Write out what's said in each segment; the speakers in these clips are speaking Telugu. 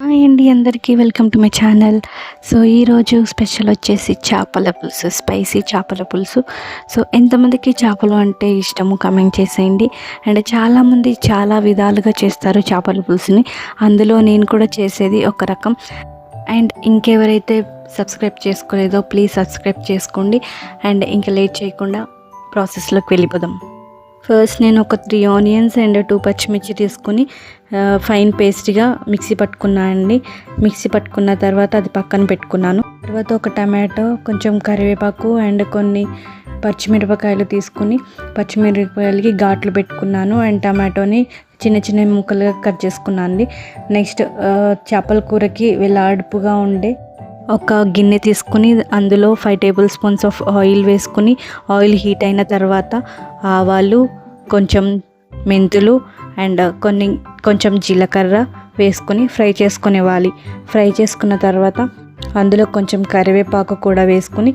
హాయ్ అండి అందరికీ welcome to my channel. So ఈరోజు స్పెషల్ వచ్చేసి చేపల పులుసు స్పైసీ చేపల పులుసు. సో ఎంతమందికి చేపలు అంటే ఇష్టము కమెంట్ చేసేయండి. అండ్ చాలామంది చాలా విధాలుగా చేస్తారు చేపల పులుసుని. అందులో నేను కూడా చేసేది ఒక రకం. అండ్ ఇంకెవరైతే సబ్స్క్రైబ్ చేసుకోలేదో ప్లీజ్ సబ్స్క్రైబ్ చేసుకోండి. అండ్ ఇంకా లేట్ చేయకుండా ప్రాసెస్లోకి వెళ్ళిపోదాం. ఫస్ట్ నేను ఒక త్రీ ఆనియన్స్ అండ్ టూ పచ్చిమిర్చి తీసుకుని ఫైన్ పేస్ట్గా మిక్సీ పట్టుకున్నానండి మిక్సీ పట్టుకున్న తర్వాత అది పక్కన పెట్టుకున్నాను. తర్వాత ఒక టమాటో కొంచెం కరివేపాకు అండ్ కొన్ని పచ్చిమిరపకాయలు తీసుకుని పచ్చిమిరపకాయలకి ఘాట్లు పెట్టుకున్నాను అండ్ టమాటోని చిన్న చిన్న ముక్కలుగా కట్ చేసుకున్నాను అండి. నెక్స్ట్ చేపల కూరకి వెలాడుపుగా ఉండే ఒక గిన్నె తీసుకుని అందులో five tablespoons of oil వేసుకుని ఆయిల్ హీట్ అయిన తర్వాత ఆవాలు కొంచెం మెంతులు అండ్ కొన్ని కొంచెం జీలకర్ర వేసుకొని ఫ్రై చేసుకునేవాలి. ఫ్రై చేసుకున్న తర్వాత అందులో కొంచెం కరివేపాకు కూడా వేసుకుని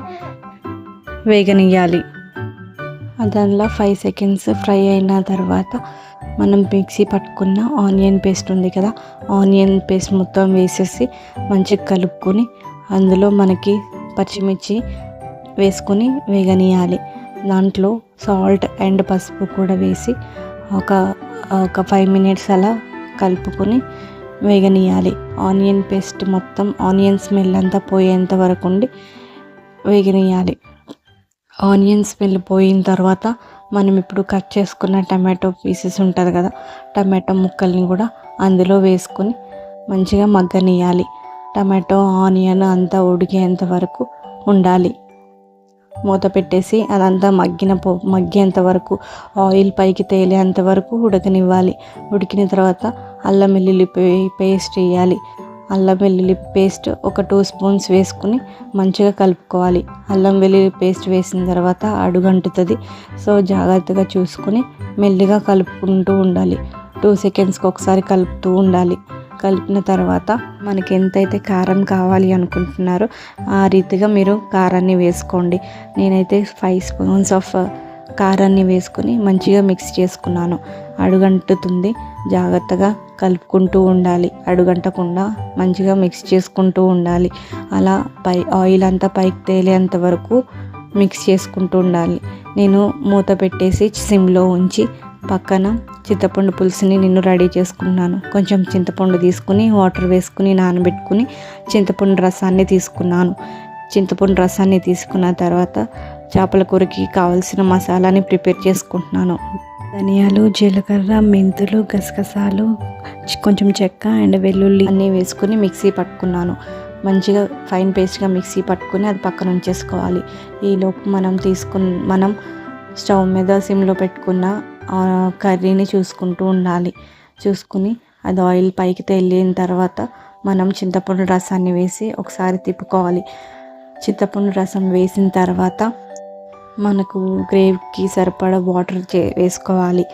వేగనియ్యాలి. దానిలో ఫైవ్ సెకండ్స్ ఫ్రై అయిన తర్వాత మనం మిక్సీ పట్టుకున్న ఆనియన్ పేస్ట్ ఉంది కదా ఆనియన్ పేస్ట్ మొత్తం వేసేసి మంచిగా కలుపుకొని అందులో మనకి పచ్చిమిర్చి వేసుకొని వేగనీయాలి దాంట్లో సాల్ట్ అండ్ పసుపు కూడా వేసి ఒక ఒక ఫైవ్ మినిట్స్ అలా కలుపుకొని వేగనీయాలి ఆనియన్ పేస్ట్ మొత్తం ఆనియన్ స్మెల్ అంతా పోయేంత వరకు ఉండి వేగనీయాలి ఆనియన్ స్మెల్ పోయిన తర్వాత మనం ఇప్పుడు కట్ చేసుకున్న టమాటో పీసెస్ ఉంటుంది కదా టమాటో ముక్కల్ని కూడా అందులో వేసుకొని మంచిగా మగ్గనియాలి టమాటో ఆనియన్ అంతా ఉడికేంత వరకు ఉండాలి. మూత పెట్టేసి అదంతా మగ్గిన పో మగ్గేంత వరకు ఆయిల్ పైకి తేలేంత వరకు ఉడకనివ్వాలి. ఉడికిన తర్వాత అల్లం వెల్లుల్లి పే- పేస్ట్ వేయాలి. అల్లం వెల్లుల్లి పేస్ట్ ఒక టూ స్పూన్స్ వేసుకుని మంచిగా కలుపుకోవాలి. అల్లం వెల్లుల్లి పేస్ట్ వేసిన తర్వాత అడుగంటుతుంది. సో జాగ్రత్తగా చూసుకుని మెల్లిగా కలుపుకుంటూ ఉండాలి. టూ సెకండ్స్కి ఒకసారి కలుపుతూ ఉండాలి. కలిపిన తర్వాత మనకి ఎంతైతే కారం కావాలి అనుకుంటున్నారో ఆ రీతిగా మీరు కారాన్ని వేసుకోండి. నేనైతే ఫైవ్ స్పూన్స్ ఆఫ్ కారాన్ని వేసుకొని మంచిగా మిక్స్ చేసుకున్నాను. అడుగంటుతుంది. జాగ్రత్తగా కలుపుకుంటూ ఉండాలి. అడుగంటకుండా మంచిగా మిక్స్ చేసుకుంటూ ఉండాలి. అలా పై ఆయిల్ అంతా పైకి తేలేంత వరకు మిక్స్ చేసుకుంటూ ఉండాలి. నేను మూత పెట్టేసి సిమ్లో ఉంచి పక్కన చింతపండు పులుసుని నేను రెడీ చేసుకున్నాను కొంచెం చింతపండు తీసుకుని వాటర్ వేసుకుని నానబెట్టుకుని చింతపండు రసాన్ని తీసుకున్నాను. చింతపండు రసాన్ని తీసుకున్న తర్వాత చేపల కూరకి కావలసిన మసాలాని ప్రిపేర్ చేసుకుంటున్నాను. ధనియాలు జీలకర్ర మెంతులు గసగసాలు కొంచెం చెక్క అండ్ వెల్లుల్లి అన్నీ వేసుకుని మిక్సీ పట్టుకున్నాను. మంచిగా ఫైన్ పేస్ట్గా మిక్సీ పట్టుకుని అది పక్కన ఉంచేసుకోవాలి. ఈలోపు మనం తీసుకున్న మనం స్టవ్ మీద సిమ్లో పెట్టుకున్న కర్రీని చూసుకుంటూ ఉండాలి. చూసుకుని అది ఆయిల్ పైకి తేలిన తర్వాత మనం చింతపండు రసాన్ని వేసి ఒకసారి తిప్పుకోవాలి. చింతపండు రసం వేసిన తర్వాత మనకు గ్రేవీకి సరిపడా వాటర్ చే వేసుకోవాలి.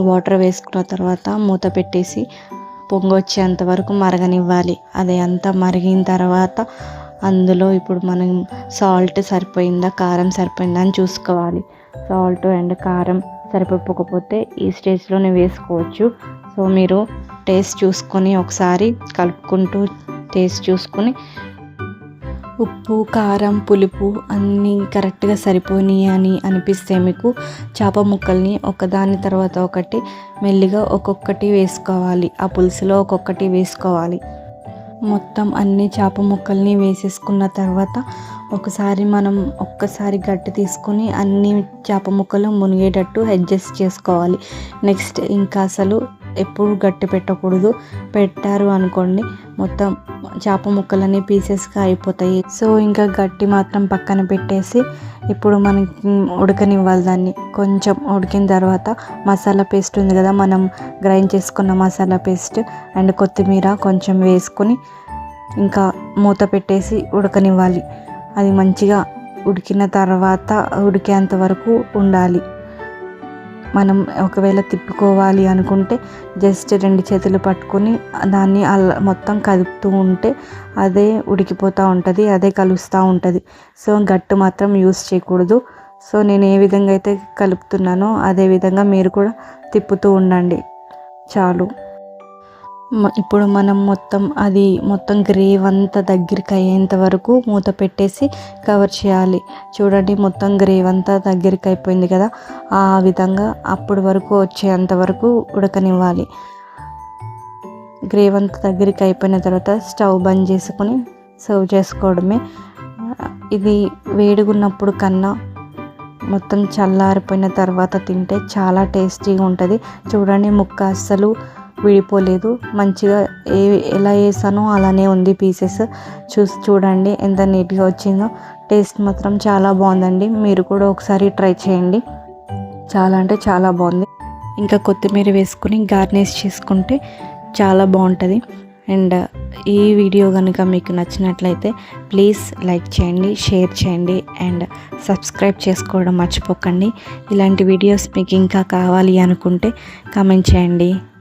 వాటర్ వేసుకున్న తర్వాత మూత పెట్టేసి పొంగొచ్చేంత వరకు మరగనివ్వాలి. అది అంతా మరిగిన తర్వాత అందులో ఇప్పుడు మనం సాల్ట్ సరిపోయిందా కారం సరిపోయిందా అని చూసుకోవాలి. సాల్ట్ అండ్ కారం సరిపోకపోతే ఈ స్టేజ్లోనే వేసుకోవచ్చు. సో మీరు టేస్ట్ చూసుకొని ఒకసారి కలుపుకుంటూ టేస్ట్ చూసుకొని ఉప్పు కారం పులుపు అన్నీ కరెక్ట్గా సరిపోయినాయి అని అనిపిస్తే మీకు చేప ముక్కల్ని ఒకదాని తర్వాత ఒకటి మెల్లిగా ఒక్కొక్కటి వేసుకోవాలి. ఆ పులుసులో ఒక్కొక్కటి వేసుకోవాలి. మొత్తం అన్ని చేప ముక్కల్ని వేసేసుకున్న తర్వాత ఒకసారి మనం ఒక్కసారి గట్టి తీసుకొని అన్ని చేప ముక్కలు మునిగేటట్టు అడ్జస్ట్ చేసుకోవాలి. నెక్స్ట్ ఇంకా అసలు ఎప్పుడు గట్టి పెట్టకూడదు. పెట్టారు అనుకోండి మొత్తం చేప ముక్కలన్నీ పీసెస్గా అయిపోతాయి. సో ఇంకా గట్టి మాత్రం పక్కన పెట్టేసి ఇప్పుడు మనకి ఉడకనివ్వాలి దాన్ని. కొంచెం ఉడికిన తర్వాత మసాలా పేస్ట్ ఉంది కదా మనం గ్రైండ్ చేసుకున్న మసాలా పేస్ట్ అండ్ కొత్తిమీర కొంచెం వేసుకొని ఇంకా మూత పెట్టేసి ఉడకనివ్వాలి. అది మంచిగా ఉడికిన తర్వాత ఉడికేంత వరకు ఉండాలి. మనం ఒకవేళ తిప్పుకోవాలి అనుకుంటే జస్ట్ రెండు చేతులు పట్టుకొని దాన్ని అలా మొత్తం కలుపుతూ ఉంటే అదే ఉడికిపోతూ ఉంటుంది అదే కలుస్తూ ఉంటుంది. సో గట్టు మాత్రం యూస్ చేయకూడదు. సో నేను ఏ విధంగా అయితే కలుపుతున్నానో అదే విధంగా మీరు కూడా తిప్పుతూ ఉండండి. చాలు. ఇప్పుడు మనం మొత్తం అది మొత్తం గ్రేవ్ అంతా దగ్గరికి అయ్యేంత వరకు మూత పెట్టేసి కవర్ చేయాలి. చూడండి మొత్తం గ్రేవ్ అంతా దగ్గరికి అయిపోయింది కదా. ఆ విధంగా అప్పటి వరకు వచ్చేంత వరకు ఉడకనివ్వాలి. గ్రేవ్ అంతా దగ్గరికి అయిపోయిన తర్వాత స్టవ్ బంద్ చేసుకొని సర్వ్ చేసుకోవడమే. ఇది వేడిగున్నప్పుడు కన్నా మొత్తం చల్లారిపోయిన తర్వాత తింటే చాలా టేస్టీగా ఉంటుంది. చూడండి ముక్క అస్సలు విడిపోలేదు. మంచిగా ఏ ఎలా వేసానో అలానే ఉంది పీసెస్. చూసి చూడండి ఎంత నీట్గా వచ్చిందో. టేస్ట్ మాత్రం చాలా బాగుందండి. మీరు కూడా ఒకసారి ట్రై చేయండి. చాలా అంటే చాలా బాగుంది. ఇంకా కొత్తిమీర వేసుకుని గార్నిష్ చేసుకుంటే చాలా బాగుంటుంది. అండ్ ఈ వీడియో కనుక మీకు నచ్చినట్లయితే ప్లీజ్ లైక్ చేయండి షేర్ చేయండి అండ్ సబ్స్క్రైబ్ చేసుకోవడం మర్చిపోకండి. ఇలాంటి వీడియోస్ మీకు ఇంకా కావాలి అనుకుంటే కామెంట్ చేయండి.